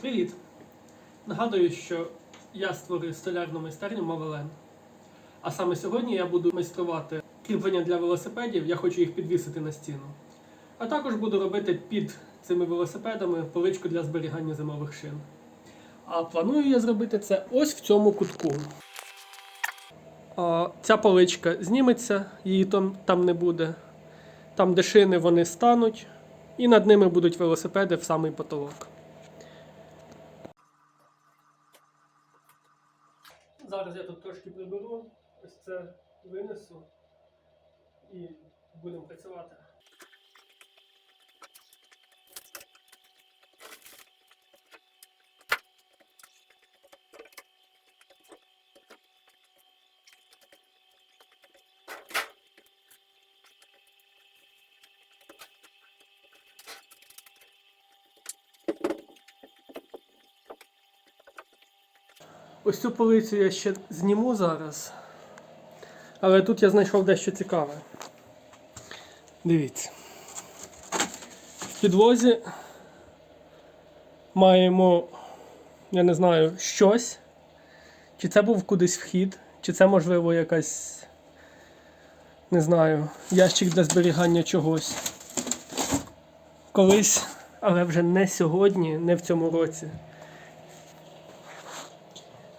Привіт! Нагадую, що я створюю столярну майстерню Мавелен. А саме сьогодні я буду майструвати кріплення для велосипедів, я хочу їх підвісити на стіну. А також буду робити під цими велосипедами поличку для зберігання зимових шин. А планую я зробити це ось в цьому кутку. А, ця поличка зніметься, її там, там не буде. Там, де шини вони стануть, і над ними будуть велосипеди в самий потолок. Зараз я тут трошки приберу, ось це винесу і будемо працювати. Ось цю полицю я ще зніму зараз. Але тут я знайшов дещо цікаве. Дивіться. В підлозі маємо, я не знаю, щось. Чи це був кудись вхід, чи це, можливо, якась, не знаю, ящик для зберігання чогось. Колись, але вже не сьогодні, не в цьому році.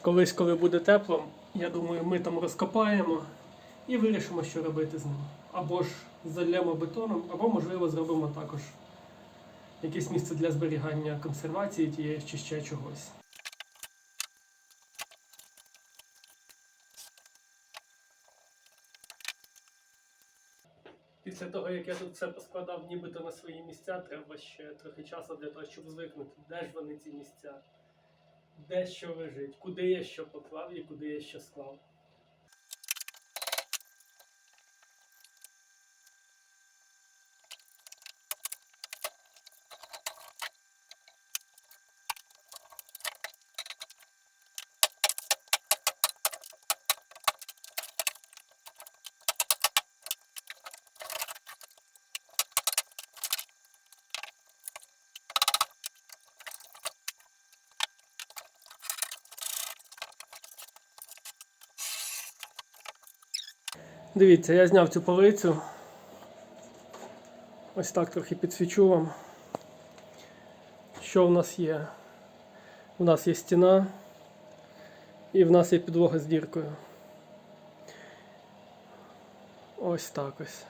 Колись, коли буде тепло, я думаю, ми там розкопаємо і вирішимо, що робити з ним. Або ж зальємо бетоном, або, можливо, зробимо також якесь місце для зберігання консервації тієї чи ще чогось. Після того, як я тут все поскладав нібито на свої місця, треба ще трохи часу для того, щоб звикнути, де ж вони ці місця де що лежить, куди я що поклав і куди я що склав. Дивіться, я зняв цю полицю. Ось так трохи підсвічу вам. Що в нас є? У нас є стіна і в нас є підлога з діркою. Ось так ось.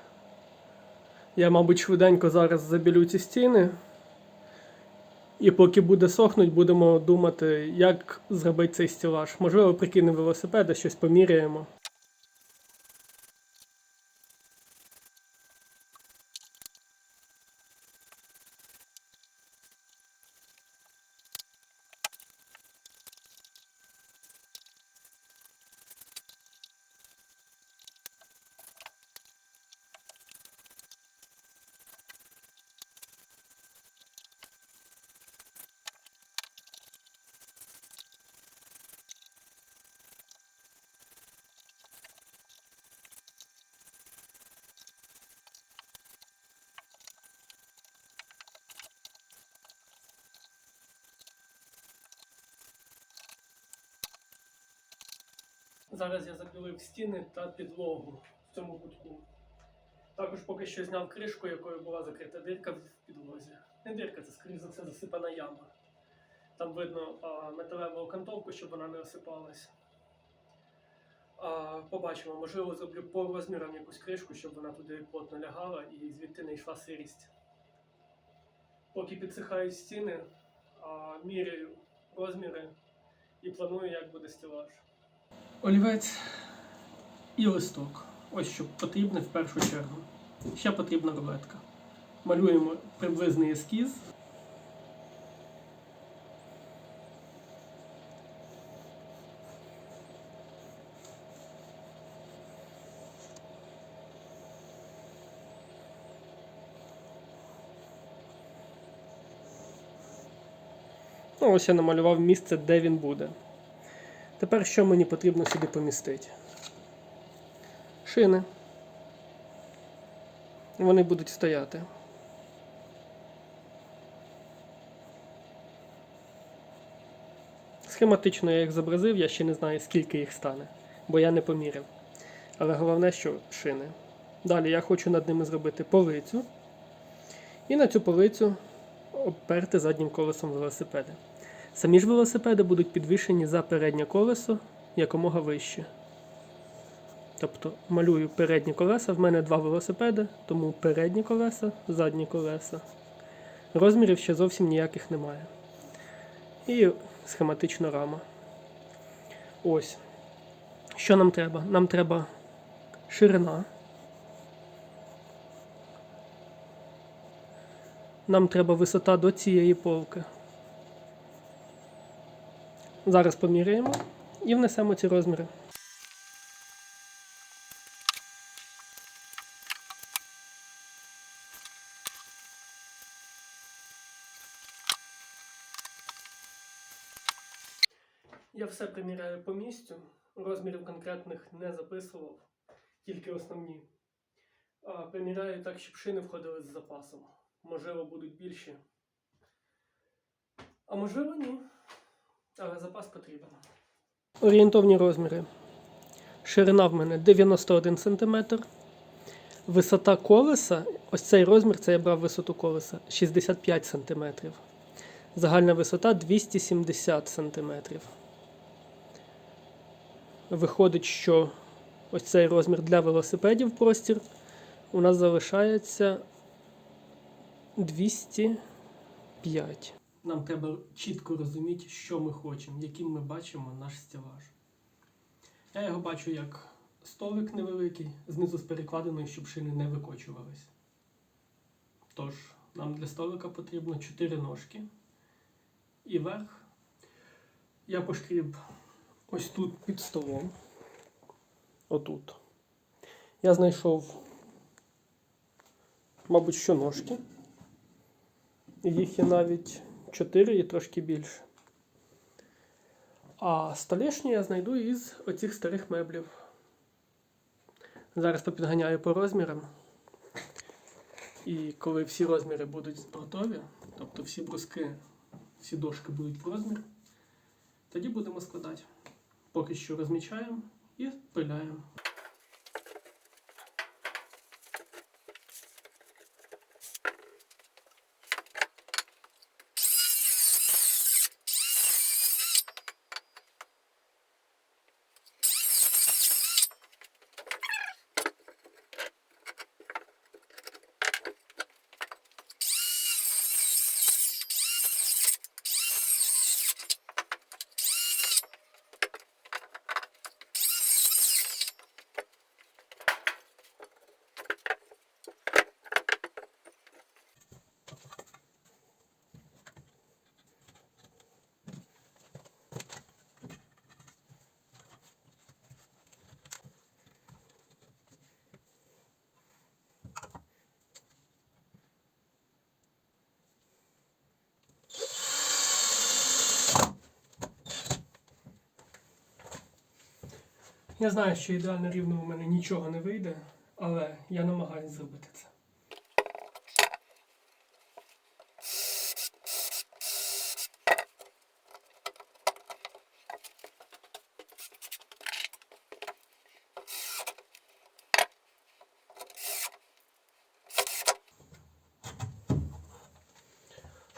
Я, мабуть, швиденько зараз забілю ці стіни. І поки буде сохнуть, будемо думати, як зробити цей стілаж. Можливо, прикинемо велосипеди, щось поміряємо. Зараз я забілив стіни та підлогу в цьому кутку. Також поки що зняв кришку, якою була закрита дирка в підлозі. Не дирка, це скоріше за все засипана яма. Там видно а, металеву окантовку, щоб вона не осипалась. Побачимо, можливо, зроблю по розмірам якусь кришку, щоб вона туди плотно лягала і звідти не йшла сирість. Поки підсихають стіни, а, міряю розміри і планую, як буде стілаж. Олівець і листок. Ось що потрібне в першу чергу. Ще потрібна рулетка. Малюємо приблизний ескіз. Ну, ось я намалював місце, де він буде. Тепер що мені потрібно сюди помістити? Шини. Вони будуть стояти. Схематично я їх зобразив, я ще не знаю, скільки їх стане, бо я не поміряв. Але головне, що шини. Далі я хочу над ними зробити полицю. І на цю полицю обперти заднім колесом велосипеди. Самі ж велосипеди будуть підвішені за переднє колесо якомога вище. Тобто малюю передні колеса. В мене два велосипеди, тому передні колеса, задні колеса. Розмірів ще зовсім ніяких немає. І схематична рама. Ось. Що нам треба? Нам треба ширина. Нам треба висота до цієї полки. Зараз поміряємо і внесемо ці розміри. Я все приміряю по місцю, розмірів конкретних не записував, тільки основні. А приміряю так, щоб шини входили з запасом. Можливо, будуть більші. А можливо, ні. Але запас потрібен. Орієнтовні розміри. Ширина в мене 91 см. Висота колеса, ось цей розмір, це я брав висоту колеса 65 см. Загальна висота 270 см. Виходить, що ось цей розмір для велосипедів простір у нас залишається 205. Нам треба чітко розуміти, що ми хочемо, яким ми бачимо наш стелаж. Я його бачу як столик невеликий, знизу з перекладиною, щоб шини не викочувались. Тож, нам для столика потрібно 4 ножки. І верх я пошкріб ось тут під столом. Отут. Я знайшов, мабуть, що ножки. Їх є навіть 4 і трошки більше. А столешню я знайду із оцих старих меблів. Зараз попідганяю по розмірам. І коли всі розміри будуть готові, тобто всі бруски, всі дошки будуть в розмір, тоді будемо складати. Поки що розмічаємо і пиляємо. Я знаю, що ідеально рівно у мене нічого не вийде, але я намагаюся зробити це.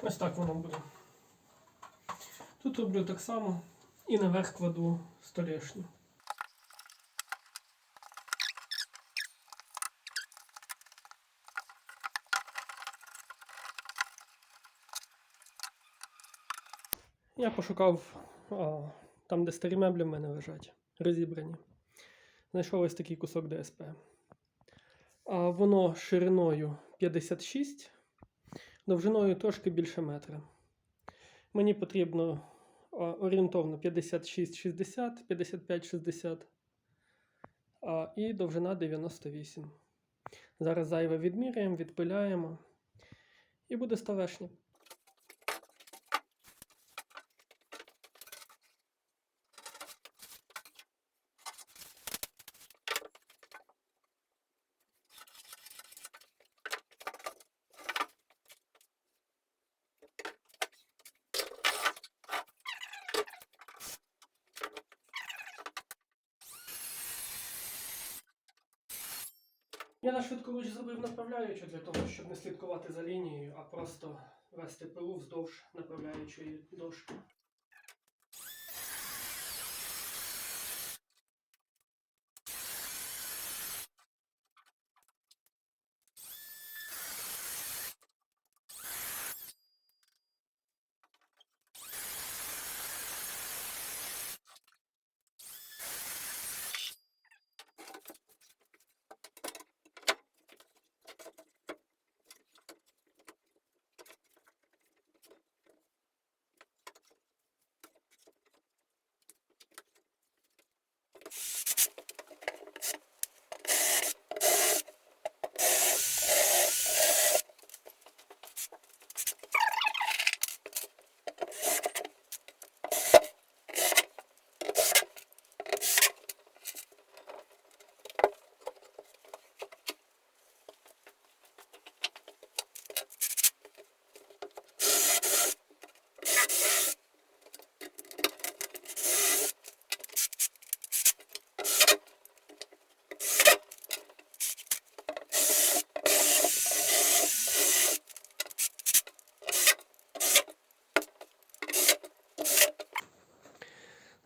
Ось так воно буде. Тут роблю так само і наверх кладу столешню. Я пошукав а, там, де старі меблі в мене лежать, розібрані. Знайшов ось такий кусок ДСП. А, воно шириною 56, довжиною трошки більше метра. Мені потрібно а, орієнтовно 56-60, 55-60 а, і довжина 98. Зараз зайве відміряємо, відпиляємо і буде столешня. Я на швидкоруч зробив направляючу для того, щоб не слідкувати за лінією, а просто вести пилу вздовж направляючої дошки.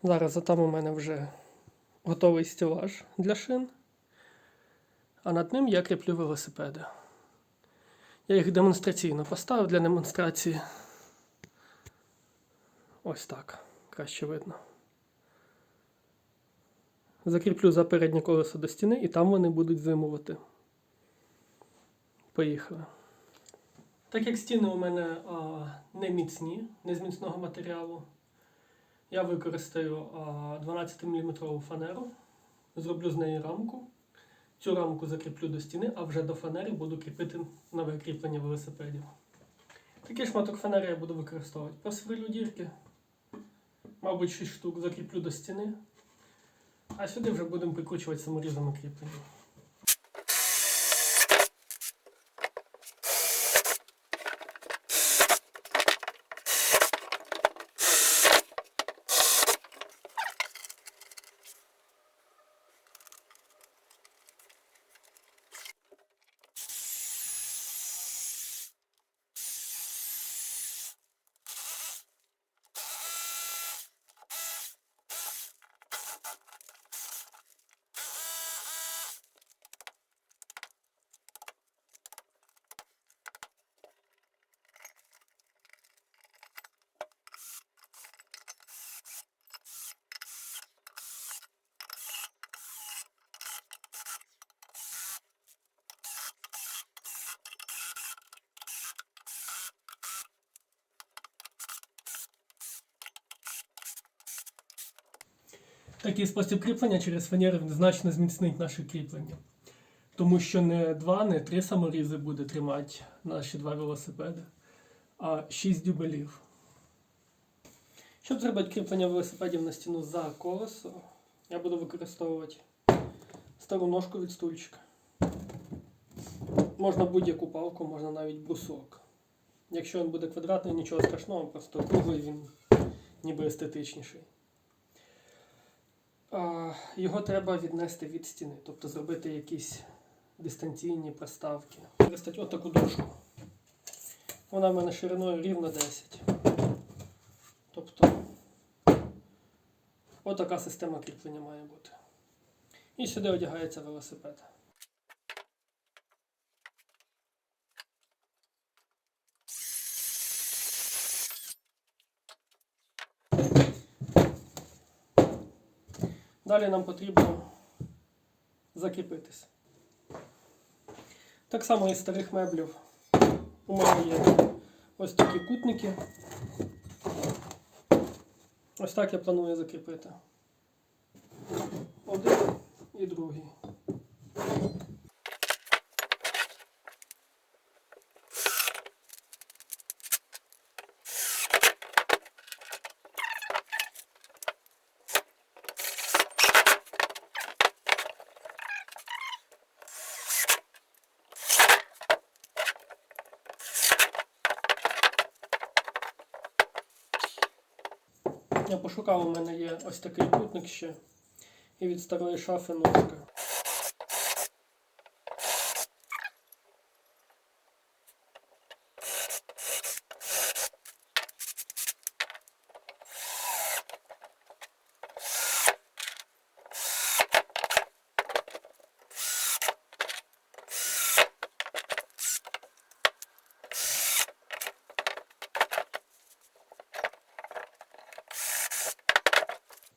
Зараз там у мене вже готовий стілаж для шин, а над ним я кріплю велосипеди. Я їх демонстраційно поставив для демонстрації. Ось так. Краще видно. Закріплю за переднє колесо до стіни і там вони будуть зимувати. Поїхали. Так як стіни у мене а, не міцні, не з міцного матеріалу, я використаю 12 мм фанеру, зроблю з неї рамку. Цю рамку закріплю до стіни, а вже до фанери буду кріпити нове кріплення велосипедів. Такий шматок фанери я буду використовувати. Просверлю дірки, мабуть, 6 штук закріплю до стіни. А сюди вже будемо прикручувати саморізами кріплення. Такий спосіб кріплення через фанеру він значно зміцнить наше кріплення. Тому що не два, не три саморізи буде тримати наші два велосипеди, а шість дюбелів. Щоб зробити кріплення велосипедів на стіну за колесо, я буду використовувати стару ножку від стульчика. Можна будь-яку палку, можна навіть брусок. Якщо він буде квадратний, нічого страшного, просто круглий він ніби естетичніший. Його треба віднести від стіни, тобто зробити якісь дистанційні приставки. Використати отаку дошку. Вона в мене шириною рівно 10. Тобто отака система кріплення має бути. І сюди одягається велосипед. Далі нам потрібно закріпитись. Так само із старих меблів у мене є ось такі кутники. Ось так я планую закріпити. Один і другий. Я пошукав, у мене є ось такий кутник ще. І від старої шафи ножка.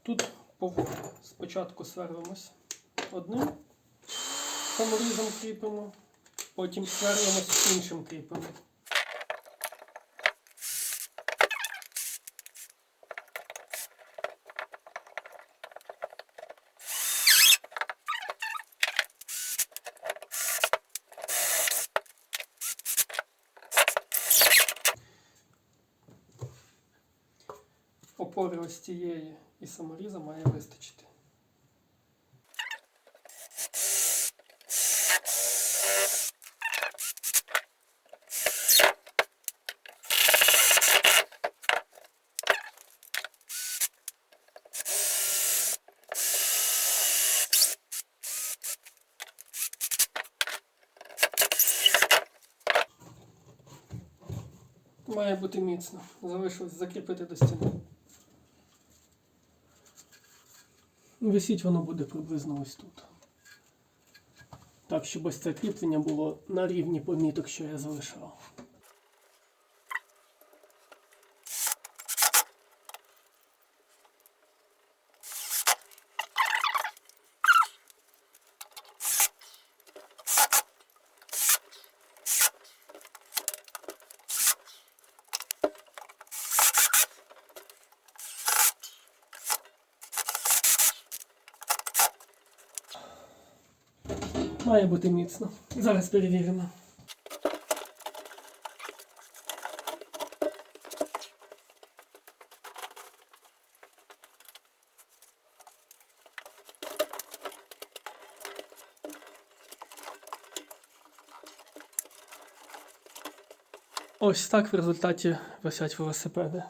Тут спочатку сверлимось одним саморізом кріпимо, потім сверлимось іншим кріпимо. Опори ось цієї і саморіза має вистачити. Має бути міцно. Залишилось закріпити до стіни. Висіть воно буде приблизно ось тут. Так, щоб ось це кріплення було на рівні поміток, що я залишав. Бути міцно. Зараз перевіримо. Ось так в результаті висять велосипеди.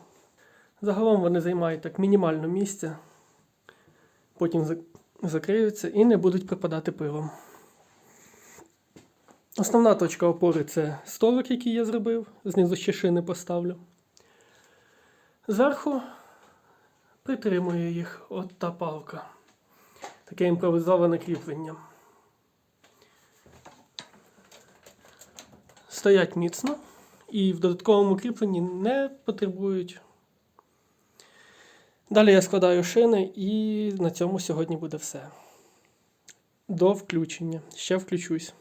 Загалом вони займають так мінімально місця, потім закриються і не будуть припадати пилом. Основна точка опори це столик, який я зробив, знизу ще шини поставлю. Зверху притримую їх от та палка. Таке імпровізоване кріплення. Стоять міцно і в додатковому кріпленні не потребують. Далі я складаю шини і на цьому сьогодні буде все. До включення. Ще включусь.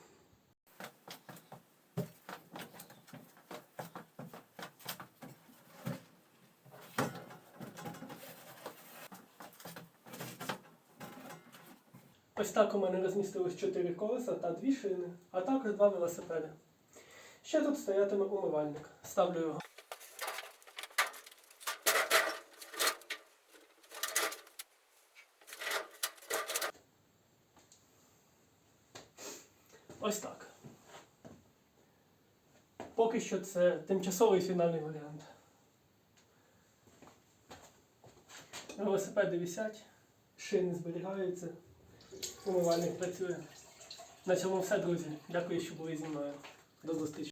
Ось так у мене розмістилось 4 колеса та 2 шини, а також 2 велосипеди. Ще тут стоятиме умивальник. Ставлю його. Ось так. Поки що це тимчасовий фінальний варіант. Велосипеди висять, шини зберігаються, умивальник працює. На цьому все, друзі. Дякую, що були зі мною. До зустрічі.